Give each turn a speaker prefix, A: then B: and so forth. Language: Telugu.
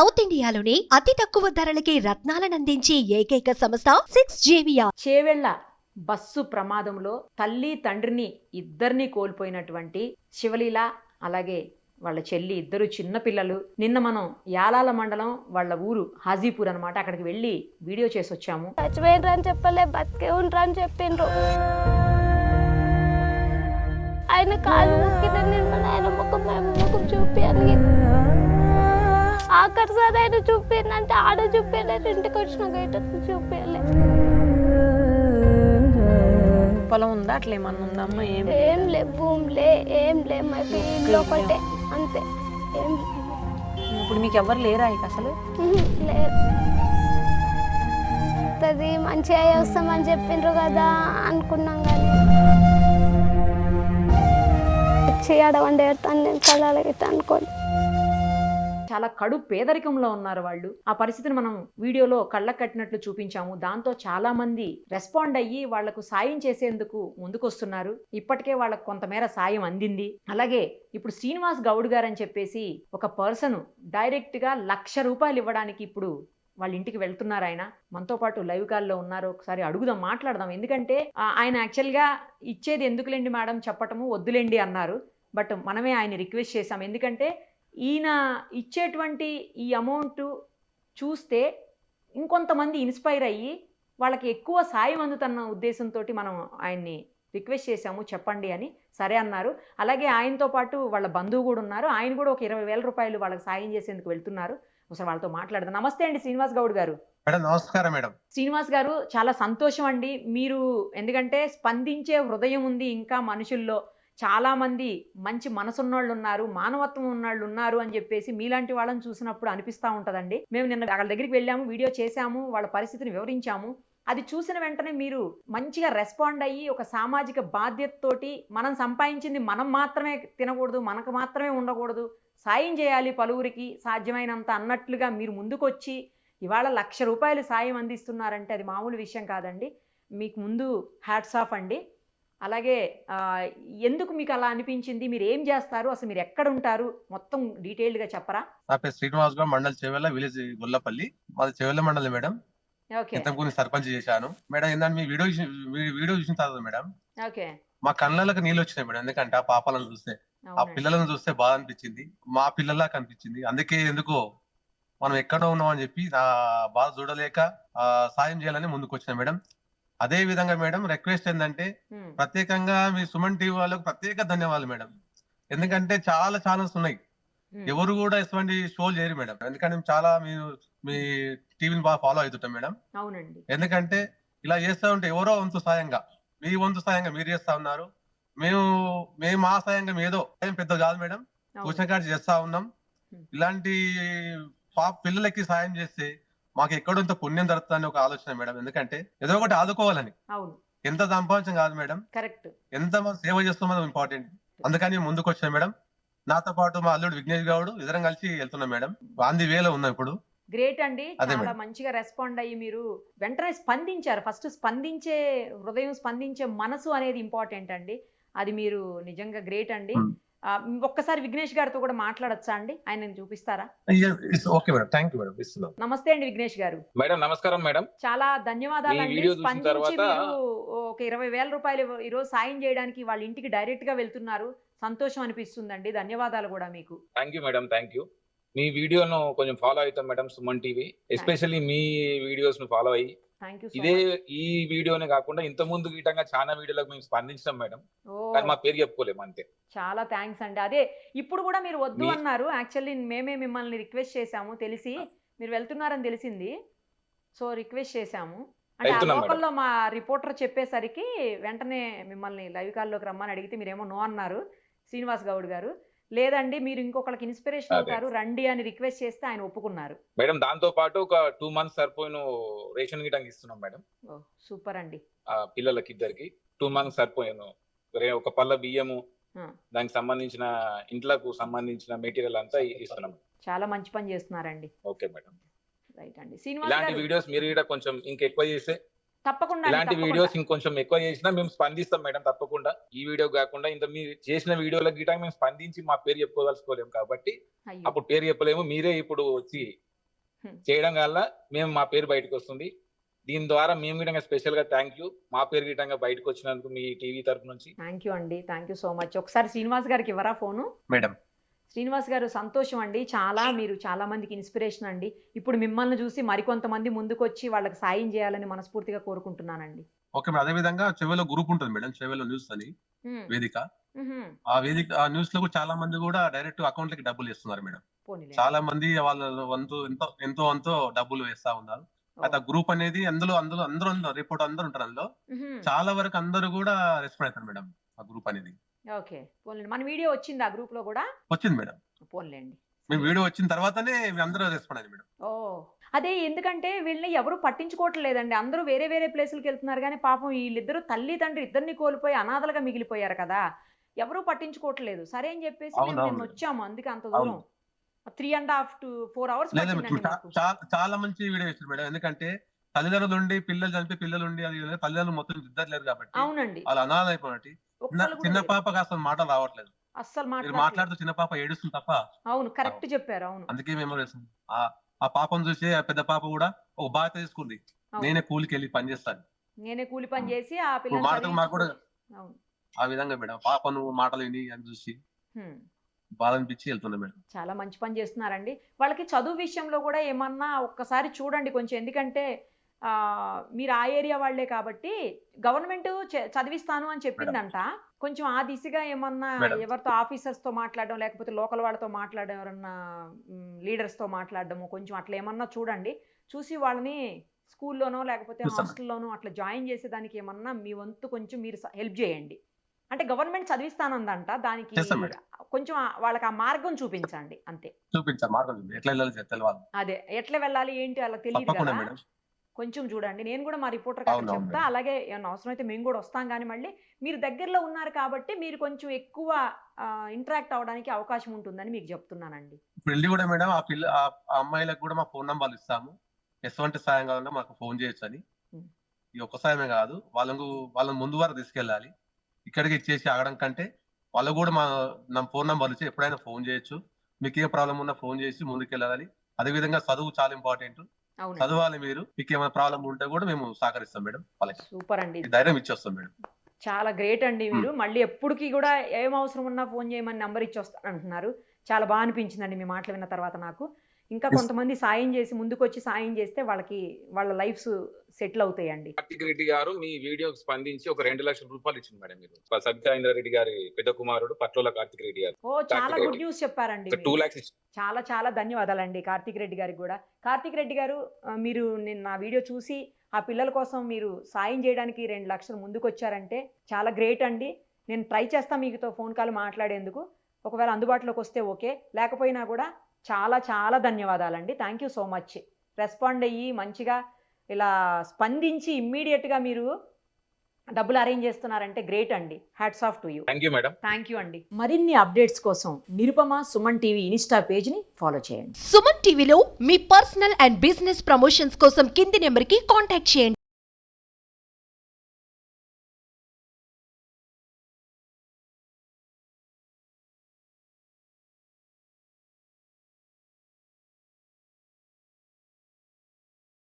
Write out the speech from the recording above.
A: సౌత్ ఇండియాలోని అతి తక్కువ ధరలకి రత్నాలనందించే ఏకైక సంస్థ సిక్స్ జేవియా
B: చేవెళ్ళ బస్సు ప్రమాదంలో తల్లి తండ్రిని ఇద్దరిని కోల్పోయినటువంటి శివలీల అలాగే వాళ్ళ చెల్లి ఇద్దరు చిన్న పిల్లలు. నిన్న మనం యాలాల మండలం వాళ్ళ ఊరు హాజీపూర్ అనమాట అక్కడికి వెళ్ళి వీడియో చేసి వచ్చాము.
C: చచ్చిపోయినరు అని చెప్పలే బతికే ఉండరు అని చెప్పిండ్రు. ఆయన కాలు మొక్కిన ఆయన ముఖం ముఖం చూపించాలి ఆఖరి సార్ ఆయన ఆడ చూపించలేదు ఇంటికి వచ్చినాక ఇటు చూపించలే
D: పొలం ఉందా? అట్లా ఏమన్నా ఉందా అమ్మ? ఏం?
C: ఏం లే భూమి లే ఏం లే మా ఒకటే అంతే. ఏం
D: ఇప్పుడు మీకు ఎవరు లేరా ఇక అసలు?
C: లేదు అది మంచిగా వస్తామని చెప్పిండ్రు కదా అనుకున్నాం కానీ చేయడ వండే నేను కళాలి గిట్ట అనుకోండి
B: చాలా కడు పేదరికంలో ఉన్నారు వాళ్ళు. ఆ పరిస్థితిని మనం వీడియోలో కళ్ళకు కట్టినట్లు చూపించాము. దాంతో చాలా మంది రెస్పాండ్ అయ్యి వాళ్ళకు సాయం చేసేందుకు ముందుకొస్తున్నారు. ఇప్పటికే వాళ్ళకు కొంతమేర సాయం అందింది. అలాగే ఇప్పుడు శ్రీనివాస్ గౌడ్ గారు అని చెప్పేసి ఒక పర్సన్ డైరెక్ట్గా లక్ష రూపాయలు ఇవ్వడానికి ఇప్పుడు వాళ్ళ ఇంటికి వెళ్తున్నారు ఆయన. మనతో పాటు లైవ్ కాల్లో ఉన్నారు. ఒకసారి అడుగుదాం మాట్లాడదాం. ఎందుకంటే ఆ, ఆయన యాక్చువల్గా ఇచ్చేది ఎందుకులేండి మేడం? చెప్పటము వద్దులేండి అన్నారు. బట్ మనమే ఆయన రిక్వెస్ట్ చేశాం. ఎందుకంటే ఈయన ఇచ్చేటువంటి ఈ అమౌంట్ చూస్తే ఇంకొంతమంది ఇన్స్పైర్ అయ్యి వాళ్ళకి ఎక్కువ సాయం అందుతున్న ఉద్దేశంతో మనం ఆయన్ని రిక్వెస్ట్ చేశాము చెప్పండి అని సరే అన్నారు. అలాగే ఆయనతో పాటు వాళ్ళ బంధువు కూడా ఉన్నారు. ఆయన కూడా ఒక ఇరవై వేల రూపాయలు వాళ్ళకి సాయం చేసేందుకు వెళ్తున్నారు. ఒకసారి వాళ్ళతో మాట్లాడదాం. నమస్తే అండి శ్రీనివాస్ గౌడ్ గారు.
E: మేడం నమస్కారం మేడం.
B: శ్రీనివాస్ గారు చాలా సంతోషం అండి. మీరు ఎందుకంటే స్పందించే హృదయం ఉంది ఇంకా మనుషుల్లో. చాలామంది మంచి మనసున్నోళ్ళు ఉన్నారు మానవత్వం ఉన్నోళ్ళు ఉన్నారు అని చెప్పేసి మీలాంటి వాళ్ళని చూసినప్పుడు అనిపిస్తూ ఉంటుందండి. మేము నిన్న వాళ్ళ దగ్గరికి వెళ్ళాము వీడియో చేశాము వాళ్ళ పరిస్థితిని వివరించాము. అది చూసిన వెంటనే మీరు మంచిగా రెస్పాండ్ అయ్యి ఒక సామాజిక బాధ్యతతోటి మనం సంపాదించింది మనం మాత్రమే తినకూడదు మనకు మాత్రమే ఉండకూడదు సాయం చేయాలి పలువురికి సాధ్యమైనంత అన్నట్లుగా మీరు ముందుకొచ్చి ఇవాళ లక్ష రూపాయలు సాయం అందిస్తున్నారంటే అది మామూలు విషయం కాదండి. మీకు ముందు హ్యాట్స్ ఆఫ్ అండి. అలాగే ఎందుకు మీకు అలా అనిపించింది? మీరు ఏం చేస్తారు? అసలు మీరు ఎక్కడ ఉంటారు? మొత్తం డీటెయిల్డ్గా చెప్పరా?
E: నా పేరు శ్రీనివాస్ గౌడ్ మండల్ చెవెల్ల విలేజ్ గొల్లపల్లి. మాది చెవెల్ల మండలం మేడం.
B: ఓకే.
E: ఇంతకు ముందు సర్పంచ్ చేశాను. మేడం ఏంటంటే మీ వీడియో వీడియో చూసిన తర్వాత మేడం
B: ఓకే.
E: మా కళ్ళలకు నీళ్ళు వచ్చినాయి మేడం. ఎందుకంటే ఆ పాపలను చూస్తే ఆ. పిల్లలను చూస్తే బాధ అనిపించింది. మా పిల్లలా కనిపించింది అందుకే ఎందుకో మనం ఎక్కడ ఉన్నాం అని చెప్పి ఆ బాధ చూడలేక సాయం చేయాలని ముందుకు వచ్చిన మేడం. అదే విధంగా మేడం రిక్వెస్ట్ ఏంటంటే ప్రత్యేకంగా మీ సుమన్ టీవీ వాళ్ళకు ప్రత్యేక ధన్యవాదాలు మేడం. ఎందుకంటే చాలా ఛానల్స్ ఉన్నాయి. ఎవరు కూడా ఇటువంటి షోలు చేయరు మేడం. ఎందుకంటే చాలా మీ మీ టీవీని బాగా ఫాలో అవుతుంటాం మేడం. ఎందుకంటే ఇలా చేస్తూ ఉంటే ఎవరో వంతు సాయంగా మీ వంతు సాయంగా మీరు చేస్తా ఉన్నారు. మేము మేము ఆ సాయంగా ఏదో ఏం పెద్ద కాదు మేడం. కాడ చేస్తా ఉన్నాం. ఇలాంటి పాప పిల్లలకి సాయం చేస్తే మాకు ఎక్కడొంత పుణ్యం దొరుకుతుందని ఒక ఆలోచన మేడం. ఎందుకంటే ఏదో ఒకటి ఆదుకోవాలని.
B: అవును.
E: ఎంత సంపాదించం కాదు మేడం.
B: కరెక్ట్.
E: ఎంత మనం సేవ చేస్తున్నామో ఇంపార్టెంట్. అందుకని ముందుకు వచ్చాను మేడం. నాతో పాటు మా అల్లుడు విఘ్నేష్ గౌడ్ ఇద్దరం కలిసి వెళ్తున్నాం మేడం. గాంధీ వేలో ఉన్నాం ఇప్పుడు.
B: గ్రేట్ అండి. చాలా. మంచిగా రెస్పాండ్ అయ్యి మీరు వెంటనే స్పందించారు. ఫస్ట్ స్పందించే హృదయం స్పందించే మనసు అనేది ఇంపార్టెంట్ అండి. అది మీరు నిజంగా గ్రేట్ అండి.
E: Hmm.
B: ఒక్కసారి విఘ్నేష్ గారితో కూడా మాట్లాడొచ్చా అండి? ఆయన చూపిస్తారా?
E: Okay madam. Thank you madam. ఇస్తున్నాం.
B: నమస్తే అండి విఘ్నేష్ గారు.
F: మేడం నమస్కారం మేడం.
B: చాలా ధన్యవాదాలు అండి
F: వీడియో చూసిన
B: స్పందించి
F: తర్వాత-
B: మీరు ఒక ఇరవై వేల రూపాయలు ఈరోజు సాయం చేయడానికి వాళ్ళ ఇంటికి డైరెక్ట్గా వెళ్తున్నారు. సంతోషం అనిపిస్తుందండి. ధన్యవాదాలు కూడా మీకు.
F: Thank you madam thank you. మీ వీడియోను కొంచెం ఫాలో అవుతాం మేడం సుమన్ టీవీ. ఎస్పెషల్లీ మీ వీడియోస్ను ఫాలో అయ్యి ఇదే ఈ వీడియోనే కాకుండా ఇంత ముందు గీటంగా చాలా వీడియోలకు మేము స్పందించాం మేడం. కానీ మా పేరు చెప్పుకోలేము అంతే.
B: చాలా థ్యాంక్స్ అండి. అదే ఇప్పుడు కూడా మీరు వద్దు అన్నారు. యాక్చువల్లీ మేమే మిమ్మల్ని రిక్వెస్ట్ చేశాము. తెలిసి మీరు వెళ్తున్నారని తెలిసింది. సో రిక్వెస్ట్ చేశాము. అంటే ఆ లోకల్లో మా రిపోర్టర్ చెప్పేసరికి వెంటనే మిమ్మల్ని లైవ్ కాల్లోకి రమ్మని అడిగితే మీరేమో నో అన్నారు. శ్రీనివాస్ గౌడ్ గారు. లేదండి మీరు ఇంకొకరికి ఇన్స్పిరేషన్. అవుతారు రండి అని రిక్వెస్ట్ చేస్తే ఆయన ఒప్పుకున్నారు.
F: మేడం దాంతో పాటు ఒక టూ మంత్స్ సరిపోయిన రేషన్ గిటంగా ఇస్తున్నాం మేడం.
B: సూపర్ అండి.
F: పిల్లలకి ఇద్దరికి టూ మంత్స్ సరిపోయాను. ఒక పళ్ళ బియ్యము. దానికి సంబంధించిన ఇంట్లకు సంబంధించిన మెటీరియల్ అంతా ఇస్తున్నాం.
B: చాలా మంచి పని చేస్తున్నారండి.
F: Okay madam.
B: రైట్ అండి. శ్రీనివాస్
F: ఇలాంటి వీడియోస్ మీరు కూడా కొంచెం ఇంకెక్కువ చేస్తే
B: తప్పకుండా
F: ఇలాంటి. వీడియోస్ ఇంకొంచెం ఎక్కువ చేసినా మేము స్పందిస్తాం మేడం తప్పకుండా ఈ వీడియో కాకుండా ఇంత మీరు చేసిన వీడియోల గిట మేము స్పందించి మా పేరు చెప్పుకోదలుచుకోలేము కాబట్టి. అప్పుడు పేరు చెప్పలేము మీరే ఇప్పుడు వచ్చి. చేయడం వల్ల మేము మా పేరు బయటకు వస్తుంది దీని ద్వారా మేము గిటంగా స్పెషల్గా థ్యాంక్ యూ మా పేరు గిటంగా బయటకు వచ్చినందుకు మీ టీవీ తరపు నుంచి
B: థ్యాంక్ యూ అండి థ్యాంక్ యూ సో మచ్ ఒకసారి శ్రీనివాస్ గారికి ఇవ్వరా ఫోను
E: మేడం
B: శ్రీనివాస్ గారు సంతోషం అండి. చాలా మీరు చాలా మందికి ఇన్స్పిరేషన్ అండి. ఇప్పుడు మిమ్మల్ని చూసి మరికొంతమంది ముందుకు వచ్చి వాళ్ళకి సాయం చేయాలని మనస్ఫూర్తిగా కోరుకుంటున్నానండి.
E: ఓకే అదే విధంగా చెవిలో గ్రూప్ ఉంటుంది మేడం చెవిలో న్యూస్ అని వేదిక. ఆ వేదిక ఆ న్యూస్లో కూడా చాలా మంది కూడా డైరెక్ట్ అకౌంట్ లకి డబ్బులు ఇస్తున్నారు మేడం. చాలా మంది వాళ్ళ వంతు ఎంతో ఎంతో అంతో డబ్బులు వేస్తా ఉన్నారు. అయితే గ్రూప్ అనేది అందులో అందులో అందరూ రిపోర్ట్ అందరూ ఉంటారు అందులో. చాలా వరకు అందరూ కూడా రెస్పాండ్ అవుతారు మేడం ఆ గ్రూప్ అనేది.
B: ఓకే. పోన్లేండి. మన వీడియో వచ్చింది ఆ గ్రూప్లో కూడా?
E: వచ్చింది మేడం.
B: పోన్లేండి.
E: మేము వీడియో వచ్చిన తర్వాతనే అందరూ రెస్పాండ్ మేడం.
B: ఓ. అదే ఎందుకంటే వీళ్ళని ఎవరు పట్టించుకోవట్లేదండి అందరూ వేరే వేరే ప్లేసులకు వెళ్తున్నారు కానీ పాపం వీళ్ళిద్దరూ తల్లి తండ్రి ఇద్దరిని కోల్పోయి అనాథలుగా మిగిలిపోయారు కదా. ఎవరూ పట్టించుకోవట్లేదు. సరే అని చెప్పేసి మేము. నిన్న వచ్చాము. అందుకే అంత దూరం. Three and half to four hours
E: చాలా మంచి వీడియో వేసారు మేడం. ఎందుకంటే తల్లిదండ్రులు ఉండి పిల్లలు చనిపి పిల్లలు ఉండి అది తల్లిదండ్రులు మొత్తం ఇద్దరు లేరు కాబట్టి
B: అవునండి.
E: వాళ్ళు అనాథ అయిపోయినట్టు. చిన్న
B: ఒక్కళ్ళు కూడా
E: చిన్న
B: లేరు.
E: పాప అసలు మాటలు రావట్లేదు.
B: అస్సలు
E: మాట్లాడుతూ చిన్న పాప ఏడుస్తుంది తప్ప
B: అవును కరెక్ట్ చెప్పారు అవును.
E: అందుకే మేము. ఆ పాపను చూసి ఆ పెద్ద పాప కూడా ఒక బాధ్యత తీసుకుంది. నేనే కూలికి వెళ్ళి పని చేస్తాను
B: నేనే కూలి పని చేసి ఆ పిల్లలు
E: మాకు కూడా ఆ విధంగా మేడం పాపను మాటలు విని అని చూసి
B: హ్మ్.
E: బాధ అనిపించి వెళ్తున్నా మేడం.
B: చాలా మంచి పని చేస్తున్నారండి. వాళ్ళకి చదువు విషయంలో కూడా ఏమన్నా ఒక్కసారి చూడండి కొంచెం. ఎందుకంటే మీరు ఆ ఏరియా వాళ్ళే కాబట్టి గవర్నమెంట్ చదివిస్తాను అని చెప్పిందంట. కొంచెం ఆ దిశగా ఏమన్నా. ఎవరితో ఆఫీసర్స్తో మాట్లాడడం లేకపోతే లోకల్ వాళ్ళతో మాట్లాడడం ఎవరన్నా లీడర్స్తో మాట్లాడడము కొంచెం అట్లా ఏమన్నా చూడండి. చూసి వాళ్ళని స్కూల్లోనో లేకపోతే. హాస్టల్లోనో అట్లా జాయిన్ చేసేదానికి ఏమన్నా మీ వంతు కొంచెం మీరు హెల్ప్ చేయండి. అంటే గవర్నమెంట్ చదివిస్తానందంట దానికి. కొంచెం వాళ్ళకి ఆ మార్గం చూపించండి అంతే.
E: చూపించారు మార్గం చూపి ఎట్లా వెళ్ళాలి తెలవాలి.
B: అదే ఎట్లా వెళ్ళాలి ఏంటి అలా తెలియదు కదా. కొంచెం చూడండి. నేను కూడా మా రిపోర్టర్
E: అవును
B: చెప్తా. అలాగే ఏమన్నా అవసరం అయితే మేము కూడా వస్తాం కానీ మళ్ళీ మీరు దగ్గరలో ఉన్నారు కాబట్టి మీరు కొంచెం ఎక్కువ ఇంటరాక్ట్ అవడానికి అవకాశం ఉంటుందని మీకు చెప్తున్నానండి.
E: వెళ్ళి కూడా మేడం ఆ పిల్ల ఆ అమ్మాయిలకు కూడా మా ఫోన్ నంబర్లు ఇస్తాము. ఎటువంటి సాయం కావాలన్నా మాకు ఫోన్ చేయొచ్చు అని. ఈ ఒక్క సాయమే కాదు వాళ్ళకు వాళ్ళని ముందు వరకు తీసుకెళ్ళాలి. ఇక్కడికి ఇచ్చేసి ఆగడం కంటే వాళ్ళు కూడా మా నా ఫోన్ నంబర్లు ఇచ్చి ఎప్పుడైనా ఫోన్ చేయొచ్చు. మీకు ఏ ప్రాబ్లం ఉన్నా ఫోన్ చేసి ముందుకు వెళ్ళాలి అదే విధంగా చదువు చాలా ఇంపార్టెంట్. చదవాలి మీరు. మీకు ఏమైనా ప్రాబ్లం ఉంటే కూడా మేము సహకరిస్తాం మేడం వాళ్ళకి.
B: సూపర్ అండి.
E: ధైర్యం ఇచ్చేస్తాం మేడం.
B: చాలా గ్రేట్ అండి మీరు మళ్ళీ ఎప్పటికీ కూడా ఏం అవసరం ఉన్నా ఫోన్ చేయమని నెంబర్ ఇచ్చి వస్తాను అంటున్నారు చాలా బాగా అనిపించిందండి మీ మాటలు విన్న తర్వాత నాకు. ఇంకా. కొంతమంది సాయం చేసి ముందుకు వచ్చి సాయం చేస్తే వాళ్ళకి వాళ్ళ లైఫ్స్ సెటిల్ అవుతాయండి.
F: కార్తిక్ రెడ్డి గారు మీ వీడియోకి స్పందించి ఒక రెండు లక్షల రూపాయలు ఇచ్చింది మేడం మీరు. సబితా ఇంద్రారెడ్డి గారి పెద్ద కుమారుడు పట్లోల కార్తిక్ రెడ్డి గారు.
B: ఓ చాలా గుడ్
F: రెడ్డి.
B: న్యూస్ చెప్పారండి
F: టూ. లాక్స్
B: చాలా చాలా ధన్యవాదాలండి కార్తీక్ రెడ్డి గారికి కూడా. కార్తీక్ రెడ్డి గారు మీరు నిన్న నా వీడియో చూసి ఆ పిల్లల కోసం మీరు సాయం చేయడానికి రెండు లక్షలు ముందుకు వచ్చారంటే చాలా గ్రేట్ అండి. నేను ట్రై చేస్తాను మీతో ఫోన్ కాల్ మాట్లాడేందుకు. ఒకవేళ అందుబాటులోకి వస్తే ఓకే. లేకపోయినా కూడా చాలా చాలా ధన్యవాదాలండి. Thank you so much. Respond అయ్యి మంచిగా ఇలా స్పందించి ఇమ్మీడియట్గా మీరు డబ్బులు అరేంజ్ చేస్తున్నారంటే గ్రేట్ అండి. Hats off to you.
F: Thank you madam.
B: Thank you అండి. మరిన్ని అప్డేట్స్ కోసం నిరుపమ సుమన్ టీవీ ఇన్స్టా పేజ్ని ఫాలో చేయండి.
A: సుమన్ టీవీలో మీ పర్సనల్ అండ్ బిజినెస్ ప్రమోషన్స్ కోసం కింది నెంబర్కి కాంటాక్ట్ చేయండి.